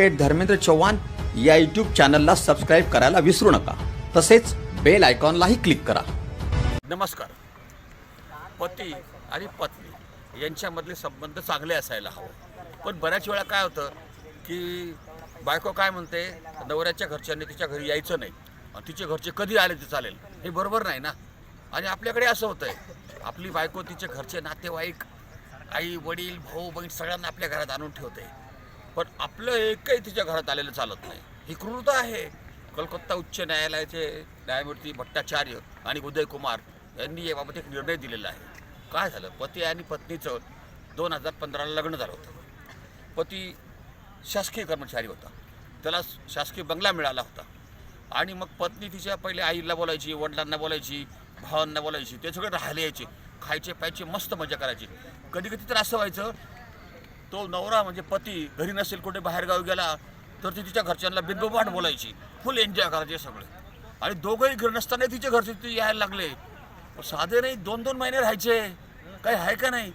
Advocate Dharmendra Chavan या YouTube चॅनलला subscribe करायला विसरू नका. तसेच बेल आयकॉनलाही क्लिक करा. नमस्कार. पती आणि पत्नी यांच्यामधले संबंध चांगले असायला हवं. पण बऱ्याच वेळा काय होतं की बायको काय म्हणते नवऱ्याच्या घरच्यांनी तिच्या घरी यायचं नाही. आणि तिचे घरचे कधी आले ते चालेल? हे बरोबर नाही ना? आणि आपल्याकडे असं होतंय आपली बायको तिचे घरचे नातेवाईक आई वडील भाऊ बहीण सगळ्यांना आपल्या घरात आणून ठेवते. पण आपलं एकही तिच्या घरात आलेलं चालत नाही. ही क्रूरता आहे. कलकत्ता उच्च न्यायालयाचे न्यायमूर्ती भट्टाचार्य आणि उदय कुमार यांनी याबाबत एक निर्णय दिलेला आहे. काय झालं? पती आणि पत्नीचं दोन हजार पंधराला लग्न झालं होतं. पती शासकीय कर्मचारी होता. त्याला शासकीय बंगला मिळाला होता. आणि मग पत्नी तिच्या पहिले आईला बोलायची वडिलांना बोलायची भावांना बोलायची ते सगळे राहिले यायचे. खायचे प्यायचे मस्त मजा करायची. कधी कधी तर असं व्हायचं तो नवरा म्हणजे पती घरी नसेल कुठे बाहेरगावी गेला तर ती तिच्या घरच्यांना बिंदोबाट बोलायची. फुल एन्जॉय करायचे सगळे. आणि दोघंही घरी नसताना तिच्या घरचे ती यायला लागले. पण साधे नाही दोन दोन महिने राहायचे. काही आहे का नाही?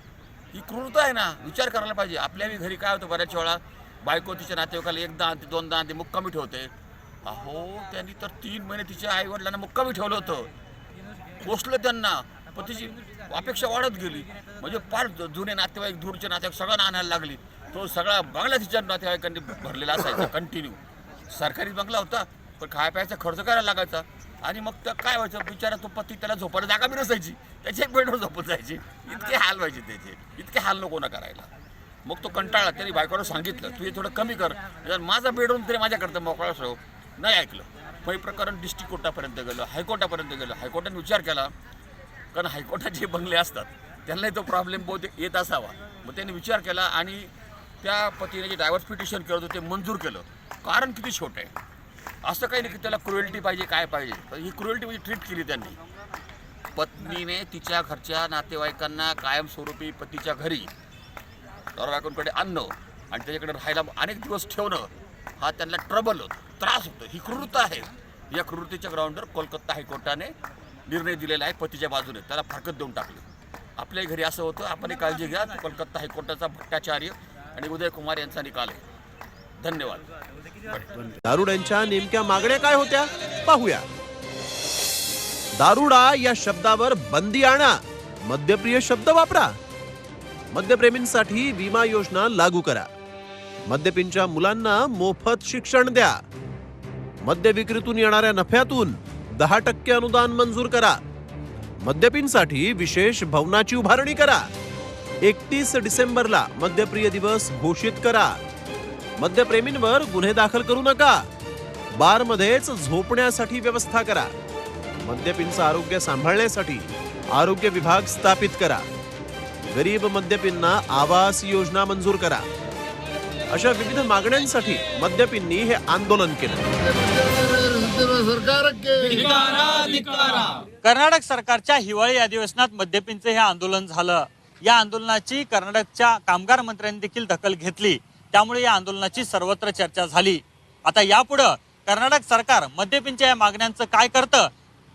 ही क्रूरता आहे ना. विचार करायला पाहिजे. आपल्या घरी काय होतं बऱ्याच वेळा? बायको तिच्या नातेवाईकाला एकदा आणते दोनदा आणते मुक्कामी ठेवते. अहो त्यांनी तर तीन महिने तिच्या आईवडिलांना मुक्कामी ठेवलं होतं. पोचलं त्यांना. पण तिची अपेक्षा वाढत गेली. म्हणजे फार जुने नातेवाईक दूरचे नातेवाईक सगळ्यांना आणायला लागली. तो सगळा बंगला तिच्या नातेवाईकांनी भरलेला असायचा कंटिन्यू सरकारी बंगला होता पण खाय प्यायचा खर्च करायला लागायचा. आणि मग त्या काय व्हायचं बिचारा तो पती त्याला झोपायला जागा बी नसायची. त्याची एक बेडवर झोपत जायची. इतके हाल व्हायचे त्याचे. इतके हाल नको ना करायला. मग तो कंटाळला त्याने बायकोला सांगितलं तू हे थोडं कमी कर. माझा बेडरूम तरी माझ्याकडं मोकळा ठेव नाही ऐकलं. मग हे प्रकरण डिस्ट्रिक्ट कोर्टापर्यंत गेलं हायकोर्टापर्यंत गेलं. हायकोर्टाने विचार केला. कारण हायकोर्टात जे बंगले असतात त्यांनाही तो प्रॉब्लेम बहुतेक येत असावा. मग त्यांनी विचार केला आणि त्या पतीने जे डायव्हर्स पिटिशन केलं होतं ते मंजूर केलं. कारण किती छोटं आहे. असं काही नाही की त्याला क्रुएल्टी पाहिजे काय पाहिजे. तर ही क्रुएल्टी म्हणजे ट्रीट केली त्यांनी. पत्नीने तिच्या घरच्या नातेवाईकांना कायमस्वरूपी पतीच्या घरी नवराबायकोंकडे आणणं आणि त्याच्याकडे राहायला अनेक दिवस ठेवणं हा त्यांना ट्रबल त्रास होतो. ही क्रूरता आहे. या क्रूरतेच्या ग्राउंडवर कोलकाता हायकोर्टाने निर्णय दिलेला आहे पतीच्या बाजूने. त्याला फारकत देऊन टाकलं. आपल्या घरी असं होतं आपण काळजी घ्या. कोलकाता हायकोर्टाचा भट्टाचार्य आणि उदय कुमार यांचा निकाल आहे. धन्यवाद. दारुड्यांच्या नेमक्या मागण्या काय होत्या? पाहूया. दारुडा या शब्दावर बंदी आणा. मद्यप्रिय शब्द वापरा. मद्यप्रेमींसाठी विमा योजना लागू करा. मद्यपींच्या मुलांना मोफत शिक्षण द्या. मद्य विक्रीतून येणाऱ्या नफ्यातून दहा टक्के अनुदान मंजूर करा. मद्यपींसाठी विशेष भवनाची उभारणी करा. एकतीस डिसेंबरला मद्यप्रिय दिवस घोषित करा. मद्यप्रेमींवर गुन्हे दाखल करू नका. बारमध्येच झोपण्यासाठी व्यवस्था करा. मद्यपींचं आरोग्य सांभाळण्यासाठी आरोग्य विभाग स्थापित करा. गरीब मद्यपींना आवास योजना मंजूर करा. अशा विविध मागण्यांसाठी मद्यपींनी हे आंदोलन केलं. कर्नाटक सरकारच्या हिवाळी अधिवेशनात मद्यपींचे हे आंदोलन झालं. या आंदोलनाची कर्नाटकच्या कामगार मंत्र्यांनी देखील दखल घेतली. त्यामुळे या आंदोलनाची सर्वत्र चर्चा झाली. आता यापुढं कर्नाटक सरकार मद्यपींच्या या मागण्यांचं काय करतं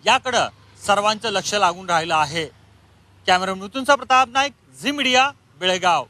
याकडं सर्वांचं लक्ष लागून राहिलं आहे. कॅमेरा मृत्यूंचा प्रताप नाईक झी मीडिया बेळगाव.